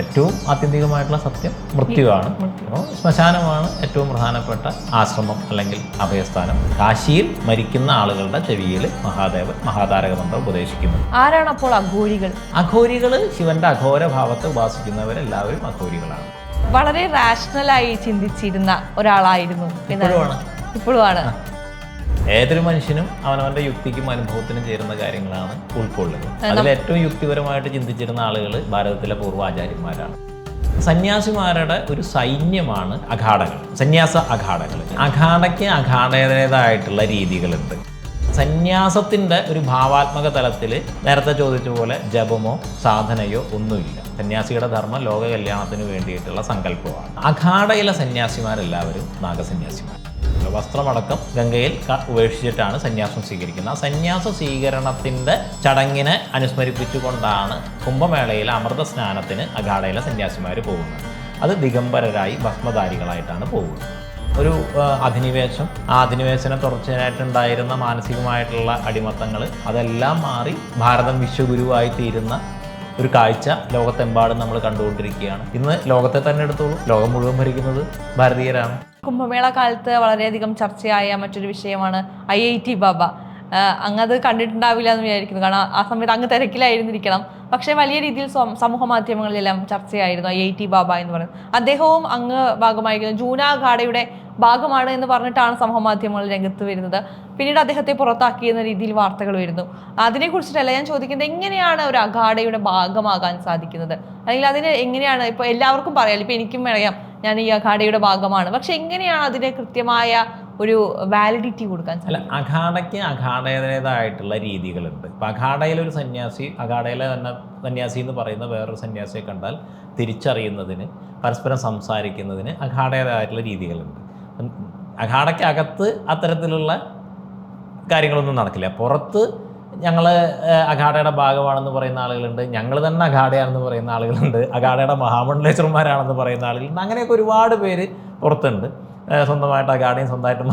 ഏറ്റവും ആത്യന്തികമായിട്ടുള്ള സത്യം മൃത്യുവാണ്. അപ്പോൾ ശ്മശാനമാണ് ഏറ്റവും പ്രധാനപ്പെട്ട ആശ്രമം അല്ലെങ്കിൽ അഭയസ്ഥാനം. കാശിയിൽ മരിക്കുന്ന ആളുകളുടെ ചെവിയിൽ മഹാദേവൻ മഹാതാരക മന്ത്രം ഉപദേശിക്കുന്നു. ആരാണ് അപ്പോൾ അഘോരികൾ? അഘോരികൾ ശിവന്റെ അഘോര ഭാവത്തെ ഉപാസിക്കുന്നവരെല്ലാവരും അഘോരികളാണ്. വളരെ റാഷണലായി ചിന്തിച്ചിരുന്ന ഒരാളായിരുന്നു. ഇപ്പോഴുമാണ് ഇപ്പോഴുമാണ് ഏതൊരു മനുഷ്യനും അവനവന്റെ യുക്തിക്കും അനുഭവത്തിനും ചേരുന്ന കാര്യങ്ങളാണ് ഉൾക്കൊള്ളുന്നത്. അതിൽ ഏറ്റവും യുക്തിപരമായിട്ട് ചിന്തിച്ചിരുന്ന ആളുകൾ ഭാരതത്തിലെ പൂർവാചാര്യന്മാരാണ്. സന്യാസിമാരുടെ ഒരു സൈന്യമാണ് അഘാടകൾ സന്യാസ അഘാടകൾ അഘാടയ്ക്ക് അഖാഡയുടേതായിട്ടുള്ള രീതികളുണ്ട്. സന്യാസത്തിന്റെ ഒരു ഭാവാത്മക തലത്തിൽ നേരത്തെ ചോദിച്ച പോലെ ജപമോ സാധനയോ ഒന്നുമില്ല. സന്യാസിയുടെ ധർമ്മം ലോക കല്യാണത്തിന് വേണ്ടിയിട്ടുള്ള സങ്കല്പമാണ്. അഖാഡയിലെ സന്യാസിമാരെല്ലാവരും നാഗസന്യാസിമാർ വസ്ത്രമടക്കം ഗംഗയിൽ ഉപേക്ഷിച്ചിട്ടാണ് സന്യാസം സ്വീകരിക്കുന്നത്. ആ സന്യാസ സ്വീകരണത്തിന്റെ ചടങ്ങിനെ അനുസ്മരിപ്പിച്ചുകൊണ്ടാണ് കുംഭമേളയിലെ അമൃത സ്നാനത്തിന് അഖാഡയിലെ സന്യാസിമാർ പോകുന്നത്. അത് ദിഗംബരരായി ഭസ്മധാരികളായിട്ടാണ് പോകുന്നത്. ഒരു അധിനിവേശം. ആ അധിനിവേശനെ തുടർച്ചയായിട്ടുണ്ടായിരുന്ന മാനസികമായിട്ടുള്ള അടിമത്തങ്ങൾ അതെല്ലാം മാറി ഭാരതം വിശ്വഗുരുവായി തീരുന്ന ഒരു കാഴ്ച ലോകത്തെമ്പാടും നമ്മൾ കണ്ടുകൊണ്ടിരിക്കുകയാണ്. ഇന്ന് ലോകത്തെ തന്നെ എടുത്തോളൂ. ലോകം മുഴുവൻ ഭരിക്കുന്നത് ഭാരതീയരാണ്. കുംഭമേള കാലത്ത് വളരെയധികം ചർച്ചയായ മറ്റൊരു വിഷയമാണ് ഐ ഐ ടി ബാബ. ആഹ് അങ്ങ് അത് കണ്ടിട്ടുണ്ടാവില്ല എന്ന് വിചാരിക്കുന്നു. കാരണം ആ സമയത്ത് അങ്ങ് തിരക്കിലായിരുന്നിരിക്കണം. പക്ഷേ വലിയ രീതിയിൽ സമൂഹ മാധ്യമങ്ങളിലെല്ലാം ചർച്ചയായിരുന്നു. ഐ ടി ബാബ എന്ന് പറയുന്നത്. അദ്ദേഹവും അങ്ങ് ഭാഗമായിരിക്കുന്നു ജൂന ഖാഡയുടെ ഭാഗമാണ് എന്ന് പറഞ്ഞിട്ടാണ് സമൂഹ മാധ്യമങ്ങളിൽ രംഗത്ത് വരുന്നത്. പിന്നീട് അദ്ദേഹത്തെ പുറത്താക്കി എന്ന രീതിയിൽ വാർത്തകൾ വരുന്നു. അതിനെക്കുറിച്ചിട്ടല്ല ഞാൻ ചോദിക്കുന്നത് എങ്ങനെയാണ് ഒരു അഖാഡയുടെ ഭാഗമാകാൻ സാധിക്കുന്നത്? അല്ലെങ്കിൽ അതിന് എങ്ങനെയാണ് ഇപ്പോൾ എല്ലാവർക്കും പറയാം. ഇപ്പോൾ എനിക്കും അറിയാം ഞാൻ ഈ അഖാഡയുടെ ഭാഗമാണ്. പക്ഷെ എങ്ങനെയാണ് അതിന് കൃത്യമായ ഒരു വാലിഡിറ്റി കൊടുക്കാൻ അല്ല അഖാഡയ്ക്ക് അഖാഡയുടേതായിട്ടുള്ള രീതികളുണ്ട്. ഇപ്പം അഖാഡയിലെ ഒരു സന്യാസി അഖാഡയിലെ തന്നെ സന്യാസി എന്ന് പറയുന്ന വേറൊരു സന്യാസിയെ കണ്ടാൽ തിരിച്ചറിയുന്നതിന് പരസ്പരം സംസാരിക്കുന്നതിന് അഖാഡയുടേതായിട്ടുള്ള രീതികളുണ്ട്. അഖാഡയ്ക്കകത്ത് അത്തരത്തിലുള്ള കാര്യങ്ങളൊന്നും നടക്കില്ല. പുറത്ത് ഞങ്ങൾ അഖാഡയുടെ ഭാഗമാണെന്ന് പറയുന്ന ആളുകളുണ്ട്. ഞങ്ങൾ തന്നെ അഖാഡയാണെന്ന് പറയുന്ന ആളുകളുണ്ട്. അഖാഡയുടെ മഹാമണ്ഡലേശ്വരന്മാരാണെന്ന് പറയുന്ന ആളുകളുണ്ട്. അങ്ങനെയൊക്കെ ഒരുപാട് പേര് പുറത്തുണ്ട്. സ്വന്തമായിട്ട് ഗാർഡിയൻ സ്വന്തമായിട്ട്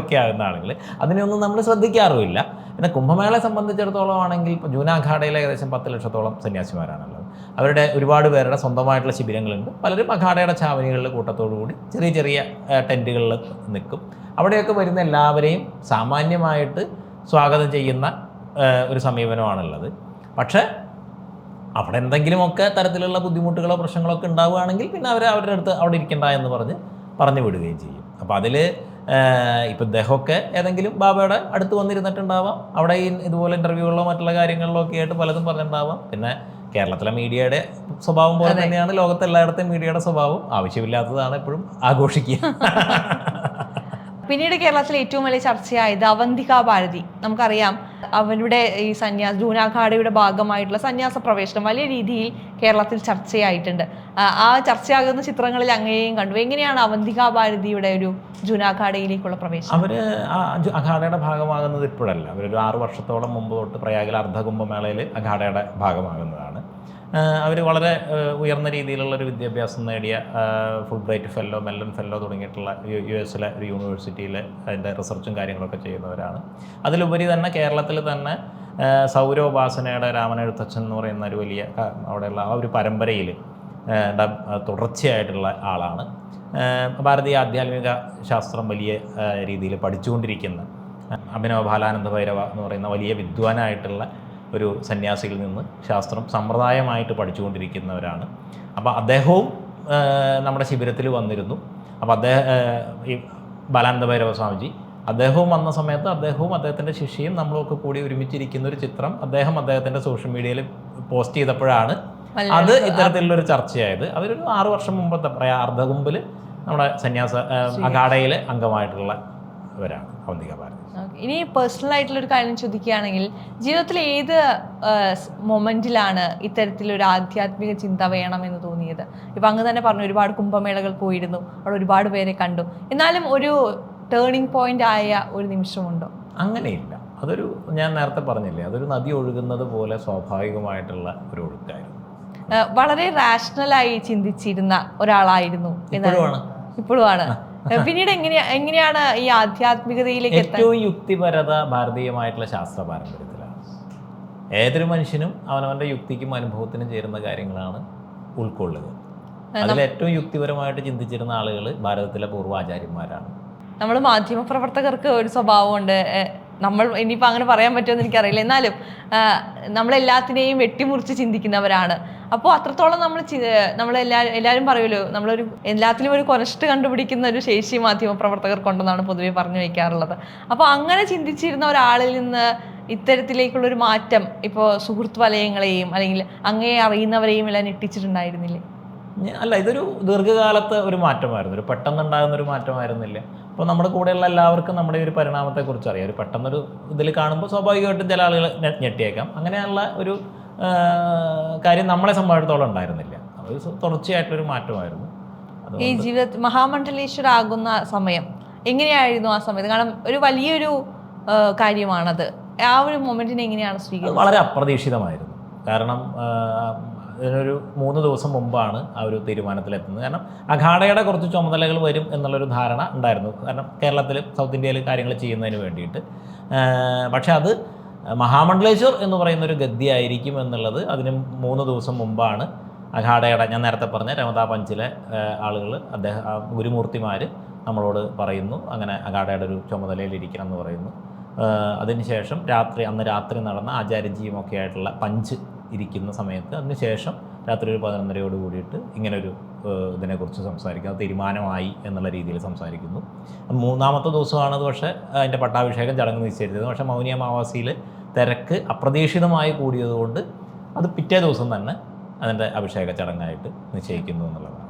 ഒക്കെ ആകുന്ന ആളുകൾ അതിനെയൊന്നും നമ്മൾ ശ്രദ്ധിക്കാറുമില്ല. പിന്നെ കുംഭമേളയെ സംബന്ധിച്ചിടത്തോളം ആണെങ്കിൽ ഇപ്പോൾ ജൂന ഏകദേശം പത്ത് ലക്ഷത്തോളം സന്യാസിമാരാണുള്ളത്. അവരുടെ ഒരുപാട് പേരുടെ സ്വന്തമായിട്ടുള്ള ശിബിരങ്ങളുണ്ട്. പലരും അഖാഡയുടെ ചാവനികളിൽ കൂട്ടത്തോടു കൂടി ചെറിയ ചെറിയ ടെന്റുകളിൽ നിൽക്കും. അവിടെയൊക്കെ വരുന്ന എല്ലാവരെയും സാമാന്യമായിട്ട് സ്വാഗതം ചെയ്യുന്ന ഒരു സമീപനമാണുള്ളത്. പക്ഷേ അവിടെ എന്തെങ്കിലുമൊക്കെ തരത്തിലുള്ള ബുദ്ധിമുട്ടുകളോ പ്രശ്നങ്ങളോ ഒക്കെ ഉണ്ടാവുകയാണെങ്കിൽ പിന്നെ അവർ അവരുടെ അടുത്ത് അവിടെ ഇരിക്കണ്ട എന്ന് പറഞ്ഞ് പറഞ്ഞു വിടുകയും ചെയ്യും. അപ്പോൾ അതിൽ ഇപ്പം ദഹമൊക്കെ ഏതെങ്കിലും ബാബയുടെ അടുത്ത് വന്നിരുന്നിട്ടുണ്ടാവാം. അവിടെ ഈ ഇതുപോലെ ഇന്റർവ്യൂകളിലോ മറ്റുള്ള കാര്യങ്ങളിലോ ഒക്കെ ആയിട്ട് പലതും പറഞ്ഞിട്ടുണ്ടാവാം. പിന്നെ കേരളത്തിലെ മീഡിയയുടെ സ്വഭാവം പോലെ തന്നെയാണ് ലോകത്തെ എല്ലായിടത്തെയും മീഡിയയുടെ സ്വഭാവം. ആവശ്യമില്ലാത്തതാണ് എപ്പോഴും ആഘോഷിക്കുക. പിന്നീട് കേരളത്തിൽ ഏറ്റവും വലിയ ചർച്ചയായത് അവന്തിക ഭാരതി. നമുക്കറിയാം അവരുടെ ഈ സന്യാസ ജൂനാഘാടയുടെ ഭാഗമായിട്ടുള്ള സന്യാസ പ്രവേശനം വലിയ രീതിയിൽ കേരളത്തിൽ ചർച്ചയായിട്ടുണ്ട്. ആ, ചർച്ചയാകുന്ന ചിത്രങ്ങളിൽ അങ്ങനെയും കണ്ടു. എങ്ങനെയാണ് അവന്തിക ഭാരതിയുടെ ഒരു ജൂനാഘാടയിലേക്കുള്ള പ്രവേശനം? അവർ അഖാഡയുടെ ഭാഗമാകുന്നത് ഇപ്പോഴല്ല. അവരൊരു ആറു വർഷത്തോളം മുമ്പ് തൊട്ട് പ്രയാഗിൽ അർദ്ധകുംഭമേളയിൽ അഖാഡയുടെ ഭാഗമാകുന്നതാണ്. അവർ വളരെ ഉയർന്ന രീതിയിലുള്ള ഒരു വിദ്യാഭ്യാസം നേടിയ Fulbright fellow Mellon fellow തുടങ്ങിയിട്ടുള്ള യു എസിലെ ഒരു യൂണിവേഴ്സിറ്റിയിൽ അതിന്റെ റിസർച്ചും കാര്യങ്ങളൊക്കെ ചെയ്യുന്നവരാണ്. അതിലുപരി തന്നെ കേരളത്തിൽ തന്നെ സൗരോപാസനയുടെ രാമനെഴുത്തച്ഛൻ എന്ന് പറയുന്ന ഒരു വലിയ അവിടെയുള്ള ആ ഒരു പരമ്പരയിൽ തുടർച്ചയായിട്ടുള്ള ആളാണ്. ഭാരതീയ ആധ്യാത്മിക ശാസ്ത്രം വലിയ രീതിയിൽ പഠിച്ചുകൊണ്ടിരിക്കുന്ന അഭിനവ ബാലാനന്ദ ഭൈരവ എന്ന് പറയുന്ന വലിയ വിദ്വാനായിട്ടുള്ള ഒരു സന്യാസിയിൽ നിന്ന് ശാസ്ത്രം സമ്പ്രദായമായിട്ട് പഠിച്ചുകൊണ്ടിരിക്കുന്നവരാണ്. അപ്പോൾ അദ്ദേഹവും നമ്മുടെ ശിബിരത്തിൽ വന്നിരുന്നു. അപ്പോൾ അദ്ദേഹം ഈ ബാലാനന്ദ ഭൈരവ സ്വാമിജി അദ്ദേഹവും വന്ന സമയത്ത് അദ്ദേഹവും അദ്ദേഹത്തിന്റെ ശിഷ്യയും നമ്മളൊക്കെ കൂടി ഒരുമിച്ചിരിക്കുന്ന ഒരു ചിത്രം അദ്ദേഹം അദ്ദേഹത്തിന്റെ സോഷ്യൽ മീഡിയയിൽ പോസ്റ്റ് ചെയ്തപ്പോഴാണ് അത് ഇത്തരത്തിലുള്ളൊരു ചർച്ചയായത്. അവരൊരു ആറു വർഷം മുമ്പത്തെ പറയാം അർദ്ധകുമ്പിൽ നമ്മുടെ സന്യാസ അഖാഡയിലെ അംഗമായിട്ടുള്ളവരാണ് അവന്തിക ഭാരതി. ഇനി പേഴ്സണൽ ആയിട്ടുള്ള ഒരു കാര്യം ചോദിക്കുകയാണെങ്കിൽ ജീവിതത്തിൽ ഏത് മൊമെന്റിലാണ് ഇത്തരത്തിലൊരു ആധ്യാത്മിക ചിന്ത വേണം എന്ന് തോന്നിയത്? ഇപ്പൊ അങ്ങ് തന്നെ പറഞ്ഞു ഒരുപാട് കുംഭമേളകൾ പോയിരുന്നു അവിടെ ഒരുപാട് പേരെ കണ്ടു. എന്നാലും ഒരു ടേണിംഗ് പോയിന്റ് ആയ ഒരു നിമിഷമുണ്ടോ? അങ്ങനെയില്ല. അതൊരു ഞാൻ നേരത്തെ പറഞ്ഞില്ലേ അതൊരു നദി ഒഴുകുന്നത് പോലെ സ്വാഭാവികമായിട്ടുള്ള ഒരു ഒഴുക്കായിരുന്നു. വളരെ റാഷണലായി ചിന്തിച്ചിരുന്ന ഒരാളായിരുന്നു ഇപ്പോഴുമാണ് പിന്നീട് എങ്ങനെയാ എങ്ങനെയാണ് ഈ ആധ്യാത്മികതയിലേക്ക് ഏറ്റവും യുക്തിപരത ഭാരതീയമായിട്ടുള്ള ശാസ്ത്ര പാരമ്പര്യത്തിലാണ് ഏതൊരു മനുഷ്യനും അവനവന്റെ യുക്തിക്കും അനുഭവത്തിനും ചേരുന്ന കാര്യങ്ങളാണ് ഉൾക്കൊള്ളുക. അതിൽ ഏറ്റവും യുക്തിപരമായിട്ട് ചിന്തിച്ചിരുന്ന ആളുകൾ ഭാരതത്തിലെ പൂർവാചാര്യന്മാരാണ് നമ്മൾ മാധ്യമ പ്രവർത്തകർക്ക് ഒരു സ്വഭാവമുണ്ട്. നമ്മൾ ഇനിയിപ്പോൾ അങ്ങനെ പറയാൻ പറ്റുമെന്ന് എനിക്കറിയില്ല. എന്നാലും നമ്മളെല്ലാത്തിനെയും വെട്ടിമുറിച്ച് ചിന്തിക്കുന്നവരാണ്. അപ്പോൾ അത്രത്തോളം നമ്മൾ നമ്മളെല്ലാ എല്ലാവരും പറയുമല്ലോ നമ്മളൊരു എല്ലാത്തിലും ഒരു കൊനഷ്ട് കണ്ടുപിടിക്കുന്ന ഒരു ശേഷി മാധ്യമ പ്രവർത്തകർക്കുണ്ടെന്നാണ് പൊതുവെ പറഞ്ഞു വയ്ക്കാറുള്ളത് അപ്പോൾ അങ്ങനെ ചിന്തിച്ചിരുന്ന ഒരാളിൽ നിന്ന് ഇത്തരത്തിലേക്കുള്ള ഒരു മാറ്റം ഇപ്പോൾ സുഹൃത്ത് വലയങ്ങളെയും അല്ലെങ്കിൽ അങ്ങേ അറിയുന്നവരെയും എല്ലാം ഞെട്ടിച്ചിട്ടുണ്ടായിരുന്നില്ലേ? അല്ല ഇതൊരു ദീർഘകാലത്തെ ഒരു മാറ്റമായിരുന്നു. ഒരു പെട്ടെന്നുണ്ടാകുന്ന ഒരു മാറ്റമായിരുന്നില്ല. അപ്പോൾ നമ്മുടെ കൂടെയുള്ള എല്ലാവർക്കും നമ്മുടെ ഒരു പരിണാമത്തെക്കുറിച്ച് അറിയാം ഒരു പെട്ടെന്നൊരു ഇതിൽ കാണുമ്പോൾ സ്വാഭാവികമായിട്ടും ചില ആളുകൾ ഞെട്ടിയേക്കാം. അങ്ങനെയുള്ള ഒരു കാര്യം നമ്മളെ സംബന്ധിച്ചിടത്തോളം ഉണ്ടായിരുന്നില്ല. തുടർച്ചയായിട്ടൊരു മാറ്റമായിരുന്നു. ഈ ജീവിതത്തിൽ മഹാമണ്ഡലേശ്വരാകുന്ന സമയം എങ്ങനെയായിരുന്നു ആ സമയത്ത്? കാരണം ഒരു വലിയൊരു കാര്യമാണത്. ആ ഒരു മൊമെന്റിനെ എങ്ങനെയാണ് സ്വീകരിച്ചത്? വളരെ അപ്രതീക്ഷിതമായിരുന്നു. കാരണം ഇതിനൊരു മൂന്ന് ദിവസം മുമ്പാണ് ആ ഒരു തീരുമാനത്തിലെത്തുന്നത്. കാരണം അഖാഡയുടെ കുറച്ച് ചുമതലകൾ വരും എന്നുള്ളൊരു ധാരണ ഉണ്ടായിരുന്നു. കാരണം കേരളത്തിൽ സൗത്ത് ഇന്ത്യയിൽ കാര്യങ്ങൾ ചെയ്യുന്നതിന് വേണ്ടിയിട്ട്. പക്ഷെ അത് മഹാമണ്ഡലേശ്വർ എന്ന് പറയുന്ന ഒരു ഗദ്യയായിരിക്കും എന്നുള്ളത് അതിന് മൂന്ന് ദിവസം മുമ്പാണ് അഖാഡയുടെ ഞാൻ നേരത്തെ പറഞ്ഞ രമതാ പഞ്ചിലെ ആളുകൾ അദ്ദേഹം ഗുരുമൂർത്തിമാർ നമ്മളോട് പറയുന്നു. അങ്ങനെ അഖാഡയുടെ ഒരു ചുമതലയിൽ ഇരിക്കണം എന്ന് പറയുന്നു. അതിനുശേഷം രാത്രി അന്ന് രാത്രി നടന്ന ആചാര്യജിയും ഒക്കെ ആയിട്ടുള്ള പഞ്ച് ഇരിക്കുന്ന സമയത്ത് അതിനുശേഷം രാത്രി ഒരു പതിനൊന്നരയോട് കൂടിയിട്ട് ഇങ്ങനൊരു ഇതിനെക്കുറിച്ച് സംസാരിക്കുക തീരുമാനമായി എന്നുള്ള രീതിയിൽ സംസാരിക്കുന്നു. മൂന്നാമത്തെ ദിവസമാണ് പക്ഷേ അതിന്റെ പട്ടാഭിഷേകം ചടങ്ങ് നിശ്ചയിച്ചത് പക്ഷേ മൗനി അമാവാസിയിൽ തിരക്ക് അപ്രതീക്ഷിതമായി കൂടിയതുകൊണ്ട് അത് പിറ്റേ ദിവസം തന്നെ അതിന്റെ അഭിഷേക ചടങ്ങായിട്ട് നിശ്ചയിക്കുന്നു എന്നുള്ളതാണ്.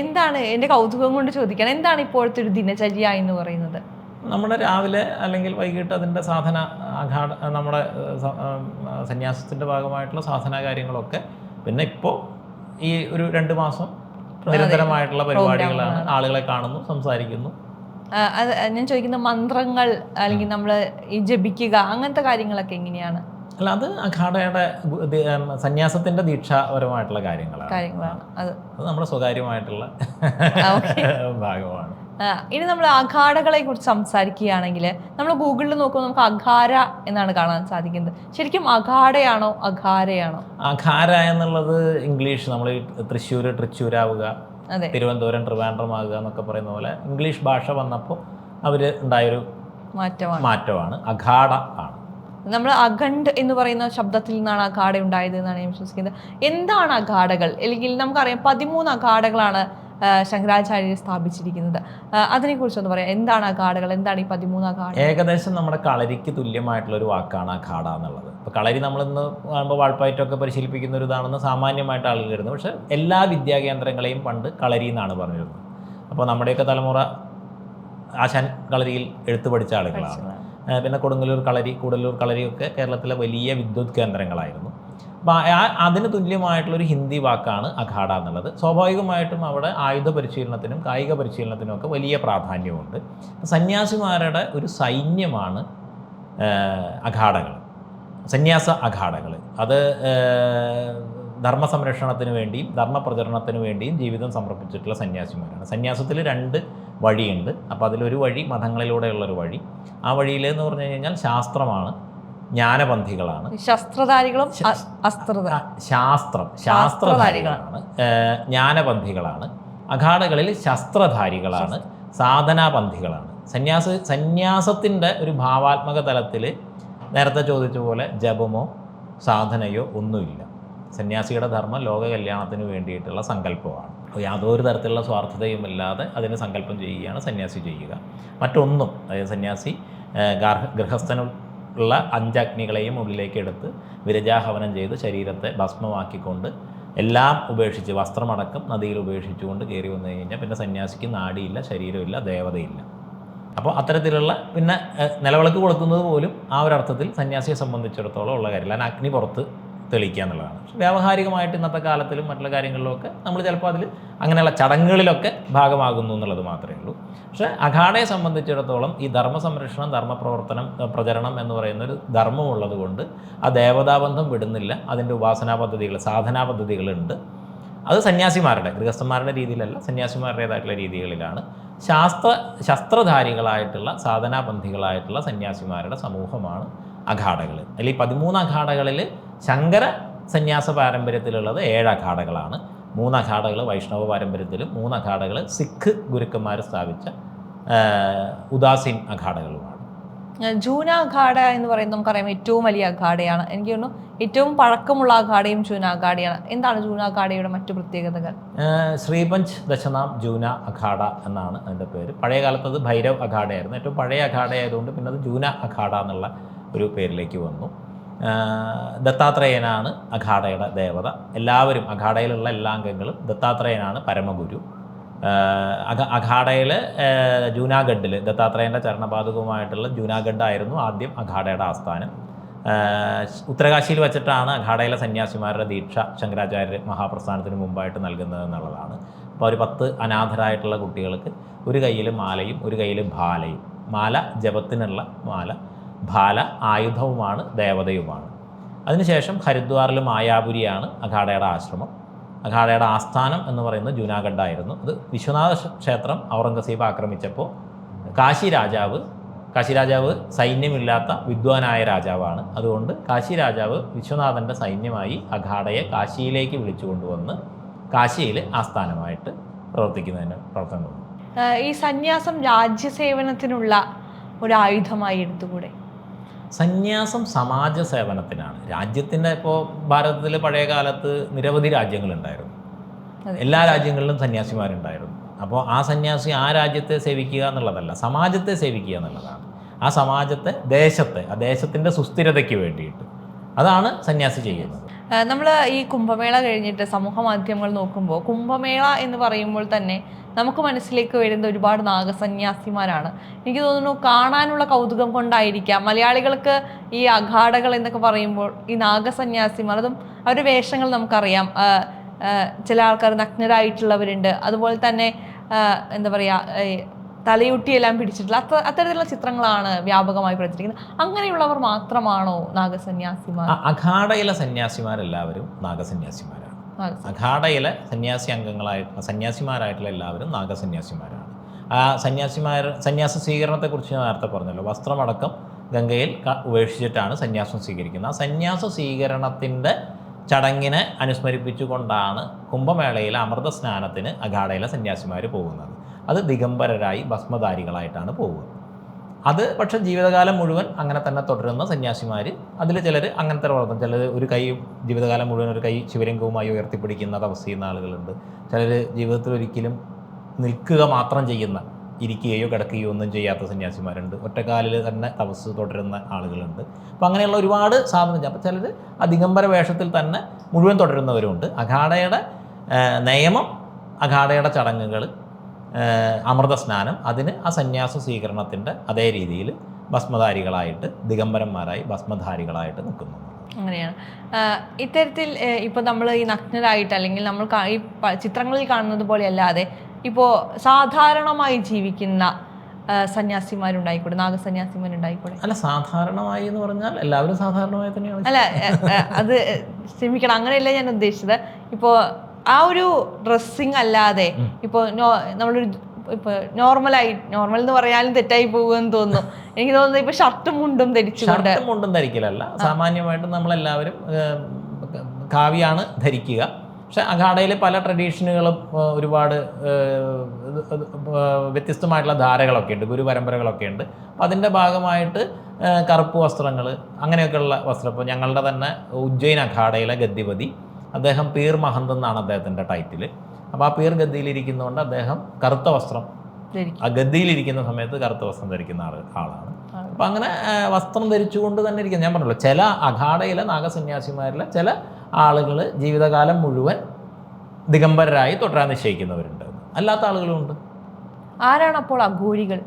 എന്താണ് എന്റെ കൗതുകം കൊണ്ട് ചോദിക്കണം എന്താണ് ഇപ്പോഴത്തെ ഒരു ദിനചര്യ എന്ന് പറയുന്നത്? നമ്മുടെ രാവിലെ അല്ലെങ്കിൽ വൈകിട്ട് അതിന്റെ സാധന ആഘാട നമ്മുടെ സന്യാസത്തിന്റെ ഭാഗമായിട്ടുള്ള സാധന കാര്യങ്ങളൊക്കെ പിന്നെ ഇപ്പോൾ ഈ ഒരു രണ്ട് മാസം നിരന്തരമായിട്ടുള്ള പരിപാടികളാണ് ആളുകളെ കാണുന്നു സംസാരിക്കുന്നു. അത് ഞാൻ ചോദിക്കുന്ന മന്ത്രങ്ങൾ അല്ലെങ്കിൽ നമ്മൾ ഈ ജപിക്കുക അങ്ങനത്തെ കാര്യങ്ങളൊക്കെ എങ്ങനെയാണ്? അല്ല അത് അഖാഡയുടെ സന്യാസത്തിന്റെ ദീക്ഷാപരമായിട്ടുള്ള കാര്യങ്ങളാണ്. കാര്യങ്ങളാണ്. അത് അത് നമ്മുടെ സ്വകാര്യമായിട്ടുള്ള ഭാഗമാണ്. ഇനി നമ്മൾ അഖാഡകളെ കുറിച്ച് സംസാരിക്കുകയാണെങ്കിൽ നമ്മൾ ഗൂഗിളിൽ നോക്കുമ്പോൾ നമുക്ക് അഖാര എന്നാണ് കാണാൻ സാധിക്കുന്നത്. ശരിക്കും അഖാഡയാണോ അഖാരയാണോ അഖാര എന്നുള്ളത് ഇംഗ്ലീഷ് നമ്മൾ തൃശ്ശൂർ ട്രിച്ചൂരാവുക അതെ. തിരുവനന്തപുരം ട്രിവാൻഡ്രമാകുക എന്നൊക്കെ പറയുന്ന പോലെ ഇംഗ്ലീഷ് ഭാഷ വന്നപ്പോൾ അവർ ഉണ്ടായൊരു മാറ്റമാണ്. മാറ്റമാണ്. അഖാഡ ആണ്. നമ്മൾ അഖണ്ഡ് എന്ന് പറയുന്ന ശബ്ദത്തിൽ നിന്നാണ് അഖാഡ ഉണ്ടായത് എന്നാണ് ഞാൻ വിശ്വസിക്കുന്നത്. എന്താണ് അഖാഡകൾ? അല്ലെങ്കിൽ നമുക്കറിയാം പതിമൂന്ന് അഖാഡകളാണ് ശങ്കരാചാര്യർ സ്ഥാപിച്ചിരിക്കുന്നത്. അതിനെക്കുറിച്ചൊന്ന് പറയാം. എന്താണ് അഖാഡകൾ എന്താണ് ഈ പതിമൂന്ന് അഖാഡ ഏകദേശം നമ്മുടെ കളരിക്ക് തുല്യമായിട്ടുള്ള ഒരു വാക്കാണ് അഖാഡ എന്നുള്ളത്. ഇപ്പോൾ കളരി നമ്മളിന്ന് കാണുമ്പോൾ വാൾപ്പായിട്ടൊക്കെ പരിശീലിപ്പിക്കുന്ന ഒരു ഇതാണെന്ന് സാമാന്യമായിട്ട് ആളുകൾ കരുതുന്നു പക്ഷേ എല്ലാ വിദ്യാകേന്ദ്രങ്ങളെയും പണ്ട് കളരി എന്നാണ് പറഞ്ഞിരുന്നത്. അപ്പോൾ നമ്മുടെയൊക്കെ തലമുറ ആശാൻ കളരിയിൽ എഴുത്ത് പഠിച്ച ആളുകളാണ്. പിന്നെ കൊടുങ്ങല്ലൂർ കളരി കൂടല്ലൂർ കളരിയൊക്കെ കേരളത്തിലെ വലിയ വിദ്യുത് കേന്ദ്രങ്ങളായിരുന്നു. അതിന് തുല്യമായിട്ടുള്ളൊരു ഹിന്ദി വാക്കാണ് അഖാഡ എന്നുള്ളത്. സ്വാഭാവികമായിട്ടും അവിടെ ആയുധ പരിശീലനത്തിനും കായിക പരിശീലനത്തിനും ഒക്കെ വലിയ പ്രാധാന്യമുണ്ട്. സന്യാസിമാരുടെ ഒരു സൈന്യമാണ് അഖാഡകൾ. സന്യാസ അഖാഡകൾ. അത് ധർമ്മ സംരക്ഷണത്തിന് വേണ്ടിയും ധർമ്മ പ്രചരണത്തിന് വേണ്ടിയും ജീവിതം സമർപ്പിച്ചിട്ടുള്ള സന്യാസിമാരാണ്. സന്യാസത്തിൽ രണ്ട് വഴിയുണ്ട്. അപ്പോൾ അതിലൊരു വഴി മതങ്ങളിലൂടെയുള്ളൊരു വഴി. ആ വഴിയിലെന്ന് പറഞ്ഞു കഴിഞ്ഞാൽ ശാസ്ത്രമാണ്. ജ്ഞാനപന്ഥികളാണ്. ശസ്ത്രധാരികളും ശാസ്ത്രം ശാസ്ത്രധാരികളാണ്. ജ്ഞാനപന്ഥികളാണ്. അഖാഡകളിൽ ശസ്ത്രധാരികളാണ് സാധനാപന്ഥികളാണ്. സന്യാസ സന്യാസത്തിന്റെ ഒരു ഭാവാത്മക തലത്തിൽ നേരത്തെ ചോദിച്ച പോലെ ജപമോ സാധനയോ ഒന്നുമില്ല. സന്യാസിയുടെ ധർമ്മം ലോക കല്യാണത്തിന് വേണ്ടിയിട്ടുള്ള സങ്കല്പമാണ്. അപ്പോൾ യാതൊരു തരത്തിലുള്ള സ്വാർത്ഥതയും ഇല്ലാതെ അതിന് സങ്കല്പം ചെയ്യുകയാണ് സന്യാസി ചെയ്യുക. മറ്റൊന്നും അതായത് സന്യാസി ഗാർഹ ഗാർഹ ഗൃഹസ്ഥനുള്ള അഞ്ചഗ്നികളെയും ഉള്ളിലേക്ക് എടുത്ത് വിരജാഹവനം ചെയ്ത് ശരീരത്തെ ഭസ്മമാക്കിക്കൊണ്ട് എല്ലാം ഉപേക്ഷിച്ച് വസ്ത്രമടക്കം നദിയിൽ ഉപേക്ഷിച്ചുകൊണ്ട് കയറി വന്നു കഴിഞ്ഞാൽ പിന്നെ സന്യാസിക്ക് നാടിയില്ല ശരീരമില്ല ദേവതയില്ല. അപ്പോൾ അത്തരത്തിലുള്ള പിന്നെ നിലവിളക്ക് കൊടുക്കുന്നത് പോലും ആ ഒരർത്ഥത്തിൽ സന്യാസിയെ സംബന്ധിച്ചിടത്തോളം ഉള്ള കാര്യമില്ല. അഗ്നി പുറത്ത് തെളിയിക്കുക എന്നുള്ളതാണ്. വ്യാവഹാരികമായിട്ട് ഇന്നത്തെ കാലത്തിലും മറ്റുള്ള കാര്യങ്ങളിലൊക്കെ നമ്മൾ ചിലപ്പോൾ അതിൽ അങ്ങനെയുള്ള ചടങ്ങുകളിലൊക്കെ ഭാഗമാകുന്നു എന്നുള്ളത് മാത്രമേ ഉള്ളൂ. പക്ഷേ അഖാഡയെ സംബന്ധിച്ചിടത്തോളം ഈ ധർമ്മ സംരക്ഷണം ധർമ്മ പ്രവർത്തനം പ്രചരണം എന്ന് പറയുന്ന ഒരു ധർമ്മമുള്ളത് കൊണ്ട് ആ ദേവതാബന്ധം വിടുന്നില്ല. അതിന്റെ ഉപാസനാ പദ്ധതികൾ സാധനാ പദ്ധതികളുണ്ട്. അത് സന്യാസിമാരുടെ ഗൃഹസ്ഥന്മാരുടെ രീതിയിലല്ല സന്യാസിമാരുടേതായിട്ടുള്ള രീതികളിലാണ്. ശാസ്ത്ര ശസ്ത്രധാരികളായിട്ടുള്ള സാധനാബന്ധികളായിട്ടുള്ള സന്യാസിമാരുടെ സമൂഹമാണ് അഖാഡകൾ അതിൽ ഈ പതിമൂന്ന് അഖാഡകളിൽ ശങ്കര സന്യാസ പാരമ്പര്യത്തിലുള്ളത് ഏഴ് അഖാഡകളാണ് മൂന്ന് അഖാഡകൾ വൈഷ്ണവ പാരമ്പര്യത്തിലും മൂന്ന് അഖാഡകൾ സിഖ് ഗുരുക്കന്മാർ സ്ഥാപിച്ച ഉദാസീൻ അഖാഡകളുമാണ് ജൂന അഖാഡ എന്ന് പറയുന്നത് നമുക്കറിയാം ഏറ്റവും വലിയ അഖാഡയാണ് എനിക്ക് തോന്നുന്നു ഏറ്റവും പഴക്കമുള്ള അഖാഡയും ജൂന അഖാഡയാണ് എന്താണ് ജൂന അഖാഡയുടെ മറ്റു പ്രത്യേകതകൾ? ശ്രീപഞ്ച് ദശനാം ജൂന അഖാഡ എന്നാണ് അതിന്റെ പേര്. പഴയ കാലത്ത് അത് ഭൈരവ് അഖാഡയായിരുന്നു ഏറ്റവും പഴയ അഖാഡ ആയതുകൊണ്ട് പിന്നെ അത് ജൂന അഖാഡ എന്നുള്ള ഒരു പേരിലേക്ക് വന്നു. ദത്താത്രേയനാണ് അഖാഡയുടെ ദേവത. എല്ലാവരും അഖാഡയിലുള്ള എല്ലാ അംഗങ്ങളും ദത്താത്രേയനാണ് പരമഗുരു. അഖ അഖാഡയിൽ ജൂനാഗഡിൽ ദത്താത്രേയന്റെ ചരണപാതകവുമായിട്ടുള്ള ജൂനാഗഡ് ആയിരുന്നു ആദ്യം അഖാഡയുടെ ആസ്ഥാനം. ഉത്തരകാശിയിൽ വെച്ചിട്ടാണ് അഖാഡയിലെ സന്യാസിമാരുടെ ദീക്ഷ ശങ്കരാചാര്യ മഹാപ്രസ്ഥാനത്തിന് മുമ്പായിട്ട് നൽകുന്നത് എന്നുള്ളതാണ്. അപ്പോൾ ഒരു പത്ത് അനാഥരായിട്ടുള്ള കുട്ടികൾക്ക് ഒരു കയ്യിൽ മാലയും ഒരു കയ്യിൽ ഭാലയും. മാല ജപത്തിനുള്ള മാല. ഭാല ആയുധവുമാണ് ദേവതയുമാണ്. അതിനുശേഷം ഹരിദ്വാറിൽ മായാപുരിയാണ് അഖാഡയുടെ ആശ്രമം. അഖാഡയുടെ ആസ്ഥാനം എന്ന് പറയുന്നത് ജൂനാഗഡ് ആയിരുന്നു അത് വിശ്വനാഥ ക്ഷേത്രം ഔറംഗസീബ് ആക്രമിച്ചപ്പോൾ കാശി രാജാവ് കാശി രാജാവ് സൈന്യമില്ലാത്ത വിദ്വാനായ രാജാവാണ്. അതുകൊണ്ട് കാശി രാജാവ് വിശ്വനാഥന്റെ സൈന്യമായി അഖാഡയെ കാശിയിലേക്ക് വിളിച്ചു കൊണ്ടുവന്ന് കാശിയിൽ ആസ്ഥാനമായിട്ട് പ്രവർത്തിക്കുന്നതിന് പ്രവർത്തനം ഈ സന്യാസം രാജ്യസേവനത്തിനുള്ള ഒരു ആയുധമായി എടുത്തുകൂടെ? സന്യാസം സമാജ സേവനത്തിനാണ് രാജ്യത്തിന്റെ ഇപ്പോൾ ഭാരതത്തിൽ പഴയ കാലത്ത് നിരവധി രാജ്യങ്ങളുണ്ടായിരുന്നു. എല്ലാ രാജ്യങ്ങളിലും സന്യാസിമാരുണ്ടായിരുന്നു. അപ്പോൾ ആ സന്യാസി ആ രാജ്യത്തെ സേവിക്കുക എന്നുള്ളതല്ല സമാജത്തെ സേവിക്കുക എന്നുള്ളതാണ്. ആ സമാജത്തെ ദേശത്തെ ആ ദേശത്തിന്റെ സുസ്ഥിരതയ്ക്ക് വേണ്ടിയിട്ട്. അതാണ് സന്യാസി ചെയ്യുന്നത്. നമ്മൾ ഈ കുംഭമേള കഴിഞ്ഞിട്ട് സമൂഹ മാധ്യമങ്ങൾ നോക്കുമ്പോൾ കുംഭമേള എന്ന് പറയുമ്പോൾ തന്നെ നമുക്ക് മനസ്സിലേക്ക് വരുന്ന ഒരുപാട് നാഗസന്യാസിമാരാണ്. എനിക്ക് തോന്നുന്നു കാണാനുള്ള കൗതുകം കൊണ്ടായിരിക്കാം. മലയാളികൾക്ക് ഈ അഘാടകൾ എന്നൊക്കെ പറയുമ്പോൾ ഈ നാഗസന്യാസിമാർ അതും അവരുടെ വേഷങ്ങൾ നമുക്കറിയാം. ചില ആൾക്കാർ നഗ്നരായിട്ടുള്ളവരുണ്ട്. അതുപോലെ തന്നെ എന്താ പറയുക തലയുട്ടിയെല്ലാം പിടിച്ചിട്ടുള്ള അത്ര അത്തരത്തിലുള്ള ചിത്രങ്ങളാണ് വ്യാപകമായി പ്രചരിക്കുന്നത്. അങ്ങനെയുള്ളവർ മാത്രമാണോ നാഗസന്യാസിമാർ? അഖാഡയിലെ സന്യാസിമാരെല്ലാവരും നാഗസന്യാസിമാരാണ്. നാഗസ- അഖാഡയിലെ സന്യാസി അംഗങ്ങളായി സന്യാസിമാരായിട്ടുള്ള എല്ലാവരും നാഗസന്യാസിമാരാണ്. ആ സന്യാസിമാർ സന്യാസ സ്വീകരണത്തെക്കുറിച്ച് ഞാൻ നേരത്തെ പറഞ്ഞല്ലോ. വസ്ത്രമടക്കം ഗംഗയിൽ ഉപേക്ഷിച്ചിട്ടാണ് സന്യാസം സ്വീകരിക്കുന്നത്. ആ സന്യാസ സ്വീകരണത്തിന്റെ ചടങ്ങിനെ അനുസ്മരിപ്പിച്ചുകൊണ്ടാണ് കുംഭമേളയിലെ അമൃത സ്നാനത്തിന് അഖാഡയിലെ സന്യാസിമാർ പോകുന്നത്. അത് ദിഗംബരരായി ഭസ്മധാരികളായിട്ടാണ് പോവുക. അത് പക്ഷെ ജീവിതകാലം മുഴുവൻ അങ്ങനെ തന്നെ തുടരുന്ന സന്യാസിമാർ അതിൽ ചിലർ അങ്ങനത്തെ വളർത്തും ചിലർ ഒരു കൈ ജീവിതകാലം മുഴുവൻ ഒരു കൈ ശിവലിംഗവുമായി ഉയർത്തിപ്പിടിക്കുന്ന തപസ് ചെയ്യുന്ന ആളുകളുണ്ട്. ചിലർ ജീവിതത്തിൽ ഒരിക്കലും നിൽക്കുക മാത്രം ചെയ്യുന്ന ഇരിക്കുകയോ കിടക്കുകയോ ഒന്നും ചെയ്യാത്ത സന്യാസിമാരുണ്ട്. ഒറ്റക്കാലിൽ തന്നെ തപസ് തുടരുന്ന ആളുകളുണ്ട്. അപ്പോൾ അങ്ങനെയുള്ള ഒരുപാട് സാധനം അപ്പോൾ ചിലർ ആ ദിഗംബര വേഷത്തിൽ തന്നെ മുഴുവൻ തുടരുന്നവരുണ്ട്. അഖാഡയുടെ നിയമം അഖാഡയുടെ ചടങ്ങുകൾ അമൃത സ്നാനം അതിന് ആ സന്യാസ സ്വീകരണത്തിന്റെ അതേ രീതിയിൽ ഭസ്മധാരികളായിട്ട് ദിഗംബരന്മാരായി ഭസ്മധാരികളായിട്ട് നിൽക്കുന്നു. അങ്ങനെയാണ്. ഇത്തരത്തിൽ ഇപ്പോൾ നമ്മൾ ഈ നഗ്നരായിട്ട് അല്ലെങ്കിൽ നമ്മൾ ഈ ചിത്രങ്ങളിൽ കാണുന്നത് പോലെ അല്ലാതെ ഇപ്പോൾ സാധാരണമായി ജീവിക്കുന്ന സന്യാസിമാരുണ്ടായിക്കൂടെ? നാഗസന്യാസിമാരുണ്ടായിക്കൂടെ? അല്ല സാധാരണമായി എന്ന് പറഞ്ഞാൽ എല്ലാവരും സാധാരണമായി തന്നെയാണ് അല്ല അത് ക്ഷമിക്കണം. അങ്ങനെയല്ല ഞാൻ ഉദ്ദേശിച്ചത്. ഇപ്പോൾ ആ ഒരു ഡ്രസ്സിങ് അല്ലാതെ ഇപ്പോൾ നോ നമ്മളൊരു ഇപ്പൊ നോർമലായി നോർമൽ എന്ന് പറയാനും തെറ്റായി പോകുമെന്ന് തോന്നുന്നു. എനിക്ക് തോന്നുന്നത് ഇപ്പൊ ഷർട്ടും മുണ്ടും ധരിച്ചുകൊണ്ട് ഷർട്ടും മുണ്ടും ധരിക്കലല്ല. സാമാന്യമായിട്ട് നമ്മളെല്ലാവരും കാവിയാണ് ധരിക്കുക. പക്ഷെ അഖാഡയിലെ പല ട്രഡീഷനുകളും ഒരുപാട് വ്യത്യസ്തമായിട്ടുള്ള ധാരകളൊക്കെ ഉണ്ട് ഗുരുപരമ്പരകളൊക്കെ ഉണ്ട്. അപ്പം അതിന്റെ ഭാഗമായിട്ട് കറുപ്പ് വസ്ത്രങ്ങൾ അങ്ങനെയൊക്കെയുള്ള വസ്ത്രം. ഇപ്പോൾ ഞങ്ങളുടെ തന്നെ ഉജ്ജയിൻ അഖാഡയിലെ ഗദ്ദിപതി അദ്ദേഹം പീർ മഹന്ത് എന്നാണ് അദ്ദേഹത്തിന്റെ ടൈറ്റിൽ അപ്പോൾ ആ പീർ ഗദ്ദിയിലിരിക്കുന്നതുകൊണ്ട് അദ്ദേഹം കറുത്ത വസ്ത്രം ആ ഗദ്ദിയിലിരിക്കുന്ന സമയത്ത് കറുത്ത വസ്ത്രം ധരിക്കുന്ന ആൾ ആളാണ്. അപ്പം അങ്ങനെ വസ്ത്രം ധരിച്ചുകൊണ്ട് തന്നെ ഇരിക്കുന്നത് ഞാൻ പറഞ്ഞല്ലോ ചില അഖാഡയിലെ നാഗസന്യാസിമാരിലെ ചില ആളുകൾ ജീവിതകാലം മുഴുവൻ ദിഗംബരരായി തുടരാൻ നിശ്ചയിക്കുന്നവരുണ്ട്. അല്ലാത്ത ആളുകളുമുണ്ട് ആരാണ് അപ്പോൾ അഘോരികൾ?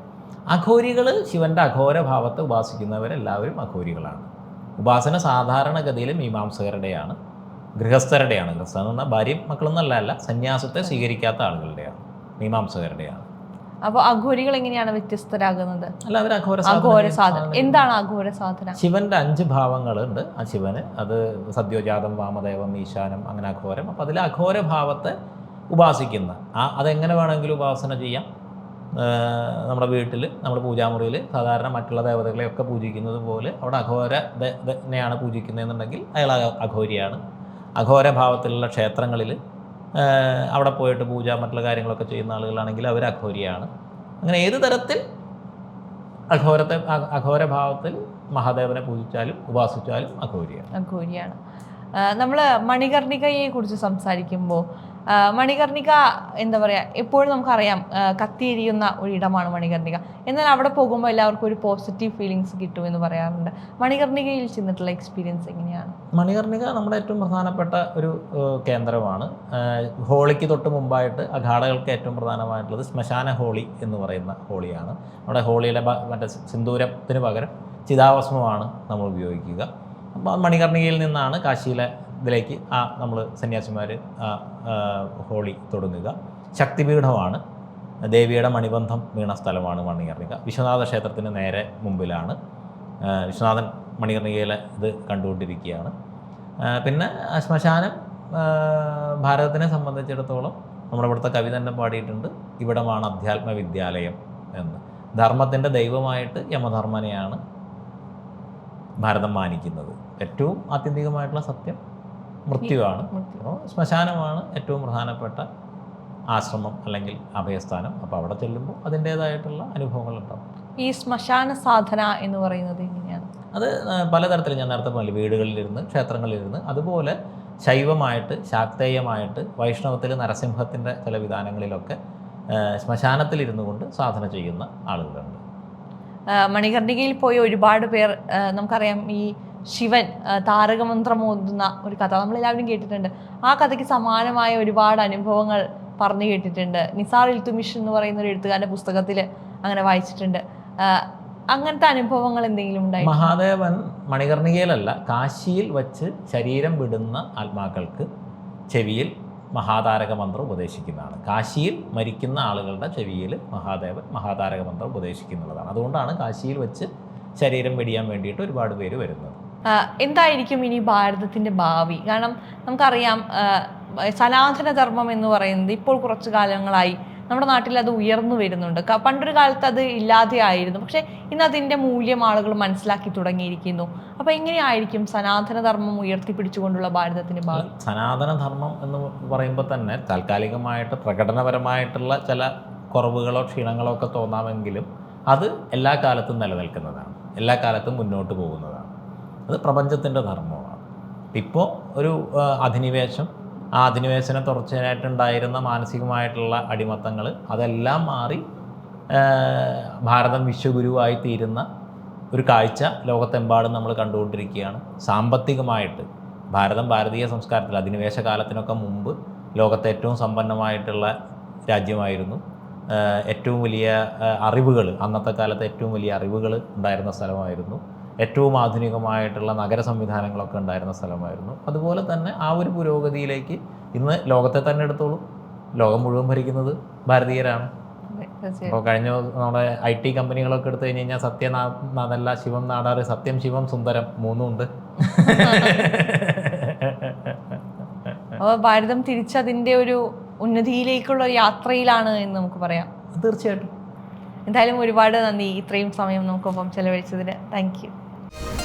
അഘോരികൾ ശിവന്റെ അഘോര ഭാവത്തെ ഉപാസിക്കുന്നവരെല്ലാവരും അഘോരികളാണ്. ഉപാസന സാധാരണഗതിയിൽ മീമാംസകരുടെയാണ്. ഗൃഹസ്ഥരുടെയാണ്. ഗൃഹസ്ഥ എന്ന് പറഞ്ഞാൽ ഭാര്യയും മക്കളൊന്നല്ല അല്ല സന്യാസത്തെ സ്വീകരിക്കാത്ത ആളുകളുടെയാണ് മീമാംസകരുടെയാണ്. അപ്പോൾ അഘോരികൾ എങ്ങനെയാണ് വ്യത്യസ്തരാകുന്നത്? അല്ല അവർ അഘോര അഘോര സാധനം. എന്താണ് അഘോര സാധന? ശിവന്റെ അഞ്ച് ഭാവങ്ങളുണ്ട് ആ ശിവന്. അത് സദ്യോജാതം വാമദേവം ഈശാനം അങ്ങനെ അഘോരം. അപ്പം അതിൽ അഘോര ഭാവത്തെ ഉപാസിക്കുന്ന ആ അതെങ്ങനെ വേണമെങ്കിലും ഉപാസന ചെയ്യാം. നമ്മുടെ വീട്ടിൽ നമ്മുടെ പൂജാമുറിയിൽ സാധാരണ മറ്റുള്ള ദേവതകളെയൊക്കെ പൂജിക്കുന്നത് പോലെ അവിടെ അഘോര നെയാണ് പൂജിക്കുന്നതെന്നുണ്ടെങ്കിൽ അയാൾ അഘ- അഘോരിയാണ്. അഘോരഭാവത്തിലുള്ള ക്ഷേത്രങ്ങളിൽ അവിടെ പോയിട്ട് പൂജ മറ്റുള്ള കാര്യങ്ങളൊക്കെ ചെയ്യുന്ന ആളുകളാണെങ്കിൽ അവർ അഘോരിയാണ്. അങ്ങനെ ഏത് തരത്തിൽ അഘോരത്തെ അഘോരഭാവത്തിൽ മഹാദേവനെ പൂജിച്ചാലും ഉപാസിച്ചാലും അഘോരിയാണ്. അഘോരിയാണ്. നമ്മൾ മണികർണികയെ കുറിച്ച് സംസാരിക്കുമ്പോൾ മണികർണിക എന്താ പറയുക എപ്പോഴും നമുക്കറിയാം കത്തിയിരിയുന്ന ഒരിടമാണ് മണികർണിക. എന്നാൽ അവിടെ പോകുമ്പോൾ എല്ലാവർക്കും ഒരു പോസിറ്റീവ് ഫീലിങ്സ് കിട്ടും എന്ന് പറയാറുണ്ട്. മണികർണികയിൽ ചെന്നിട്ടുള്ള എക്സ്പീരിയൻസ് എങ്ങനെയാണ്? മണികർണിക നമ്മുടെ ഏറ്റവും പ്രധാനപ്പെട്ട ഒരു കേന്ദ്രമാണ്. ഹോളിക്ക് തൊട്ട് മുമ്പായിട്ട് അഘാടകൾക്ക് ഏറ്റവും പ്രധാനമായിട്ടുള്ളത് ശ്മശാന ഹോളി എന്ന് പറയുന്ന ഹോളിയാണ്. നമ്മുടെ ഹോളിയിലെ മറ്റേ സിന്ദൂരത്തിന് പകരം ചിതാഭസ്മമാണ് നമ്മൾ ഉപയോഗിക്കുക. അപ്പോൾ മണികർണികയിൽ നിന്നാണ് കാശിയിലെ ഇതിലേക്ക് ആ നമ്മൾ സന്യാസിമാർ ഹോളി തുടങ്ങുക ശക്തിപീഠമാണ്. ദേവിയുടെ മണിബന്ധം വീണ സ്ഥലമാണ് മണികർണിക വിശ്വനാഥ ക്ഷേത്രത്തിന് നേരെ മുമ്പിലാണ്. ആ, വിശ്വനാഥൻ മണികർണികയിലെ ഇത് കണ്ടുകൊണ്ടിരിക്കുകയാണ്. പിന്നെ ആ ശ്മശാനം ആ, ഭാരതത്തിനെ സംബന്ധിച്ചിടത്തോളം നമ്മുടെ ഇവിടുത്തെ കവി തന്നെ പാടിയിട്ടുണ്ട്. ഇവിടമാണ് അധ്യാത്മ വിദ്യാലയം എന്ന്. ധർമ്മത്തിന്റെ ദൈവമായിട്ട് യമധർമ്മനെയാണ് ഭാരതം മാനിക്കുന്നത്. ഏറ്റവും ആത്യന്തികമായിട്ടുള്ള സത്യം. മൃത്യുവാണ്. മൃത്യു. അപ്പോൾ ശ്മശാനമാണ് ഏറ്റവും പ്രധാനപ്പെട്ട ആശ്രമം അല്ലെങ്കിൽ അഭയസ്ഥാനം. അപ്പോൾ അവിടെ ചെല്ലുമ്പോൾ അതിന്റേതായിട്ടുള്ള അനുഭവങ്ങൾ ഉണ്ടാവും ഈ ശ്മശാന സാധന എന്ന് പറയുന്നത് എങ്ങനെയാണ്? അത് പലതരത്തിൽ ഞാൻ നേരത്തെ പറഞ്ഞില്ല വീടുകളിലിരുന്ന് ക്ഷേത്രങ്ങളിലിരുന്ന്. അതുപോലെ ശൈവമായിട്ട് ശാക്തേയമായിട്ട് വൈഷ്ണവത്തിൽ നരസിംഹത്തിന്റെ ചില വിധാനങ്ങളിലൊക്കെ ശ്മശാനത്തിലിരുന്നു കൊണ്ട് സാധന ചെയ്യുന്ന ആളുകളുണ്ട്. മണികർണികയിൽ പോയി ഒരുപാട് പേർ നമുക്കറിയാം ഈ ശിവൻ താരകമന്ത്രം ഓതുന്ന ഒരു കഥ. നമ്മൾ എല്ലാവരും കേട്ടിട്ടുണ്ട്. ആ കഥയ്ക്ക് സമാനമായ ഒരുപാട് അനുഭവങ്ങൾ പറഞ്ഞു കേട്ടിട്ടുണ്ട്. നിസാർ ഇൽത്തുമിഷ് എന്ന് പറയുന്ന ഒരു എഴുത്തുകാരന്റെ പുസ്തകത്തിൽ അങ്ങനെ വായിച്ചിട്ടുണ്ട്. അങ്ങനത്തെ അനുഭവങ്ങൾ എന്തെങ്കിലും ഉണ്ടായി? മഹാദേവൻ മണികർണികയിലല്ല കാശിയിൽ വച്ച് ശരീരം വിടുന്ന ആത്മാക്കൾക്ക് ചെവിയിൽ മഹാതാരക മന്ത്രം ഉപദേശിക്കുന്നതാണ്. കാശിയിൽ മരിക്കുന്ന ആളുകളുടെ ചെവിയിൽ മഹാദേവൻ മഹാതാരക മന്ത്രം ഉപദേശിക്കുന്നുള്ളതാണ്. അതുകൊണ്ടാണ് കാശിയിൽ വെച്ച് ശരീരം വെടിയാൻ വേണ്ടിയിട്ട് ഒരുപാട് പേര് വരുന്നത്. എന്തായിരിക്കും ഇനി ഭാരതത്തിന്റെ ഭാവി? കാരണം നമുക്കറിയാം സനാതന ധർമ്മം എന്ന് പറയുന്നത് ഇപ്പോൾ കുറച്ചു കാലങ്ങളായി നമ്മുടെ നാട്ടിൽ അത് ഉയർന്നു വരുന്നുണ്ട്. പണ്ടൊരു കാലത്ത് അത് ഇല്ലാതെ ആയിരുന്നു. പക്ഷെ ഇന്ന് അതിന്റെ മൂല്യം ആളുകൾ മനസ്സിലാക്കി തുടങ്ങിയിരിക്കുന്നു. അപ്പൊ എങ്ങനെയായിരിക്കും സനാതന ധർമ്മം ഉയർത്തിപ്പിടിച്ചുകൊണ്ടുള്ള ഭാരതത്തിന്റെ ഭാവി? സനാതന ധർമ്മം എന്ന് പറയുമ്പോൾ തന്നെ താൽക്കാലികമായിട്ട് പ്രകടനപരമായിട്ടുള്ള ചില കുറവുകളോ ക്ഷീണങ്ങളോ ഒക്കെ തോന്നാമെങ്കിലും അത് എല്ലാ കാലത്തും നിലനിൽക്കുന്നതാണ്. എല്ലാ കാലത്തും മുന്നോട്ട് പോകുന്നതാണ്. അത് പ്രപഞ്ചത്തിന്റെ ധർമ്മമാണ്. ഇപ്പോൾ ഒരു അധിനിവേശം ആ അധിനിവേശന തുടർച്ചയായിട്ടുണ്ടായിരുന്ന മാനസികമായിട്ടുള്ള അടിമത്തങ്ങൾ അതെല്ലാം മാറി ഭാരതം വിശ്വഗുരുവായി തീരുന്ന ഒരു കാഴ്ച ലോകത്തെമ്പാടും നമ്മൾ കണ്ടുകൊണ്ടിരിക്കുകയാണ്. സാമ്പത്തികമായിട്ട് ഭാരതം ഭാരതീയ സംസ്കാരത്തിൽ അധിനിവേശ കാലത്തിനൊക്കെ മുമ്പ് ലോകത്തെ ഏറ്റവും സമ്പന്നമായിട്ടുള്ള രാജ്യമായിരുന്നു. ഏറ്റവും വലിയ അറിവുകൾ അന്നത്തെ കാലത്ത് ഏറ്റവും വലിയ അറിവുകൾ ഉണ്ടായിരുന്ന സ്ഥലമായിരുന്നു. ഏറ്റവും ആധുനികമായിട്ടുള്ള നഗര സംവിധാനങ്ങളൊക്കെ ഉണ്ടായിരുന്ന സ്ഥലമായിരുന്നു. അതുപോലെ തന്നെ ആ ഒരു പുരോഗതിയിലേക്ക് ഇന്ന് ലോകത്തെ തന്നെ എടുത്തോളൂ. ലോകം മുഴുവൻ ഭരിക്കുന്നത് ഭാരതീയരാണ്. അപ്പോൾ കഴിഞ്ഞ നമ്മുടെ ഐ ടി കമ്പനികളൊക്കെ എടുത്തു കഴിഞ്ഞ് കഴിഞ്ഞാൽ സത്യനാഥല്ല ശിവം നാടാറ് സത്യം ശിവം സുന്ദരം മൂന്നും ഉണ്ട്. അപ്പോൾ ഭാരതം തിരിച്ചതിന്റെ ഒരു ഉന്നതിയിലേക്കുള്ള ഒരു യാത്രയിലാണ് എന്ന് നമുക്ക് പറയാം. തീർച്ചയായിട്ടും. എന്തായാലും ഒരുപാട് നന്ദി ഇത്രയും സമയം നമുക്കൊപ്പം ചെലവഴിച്ചതിന്. Thank you. Thank you.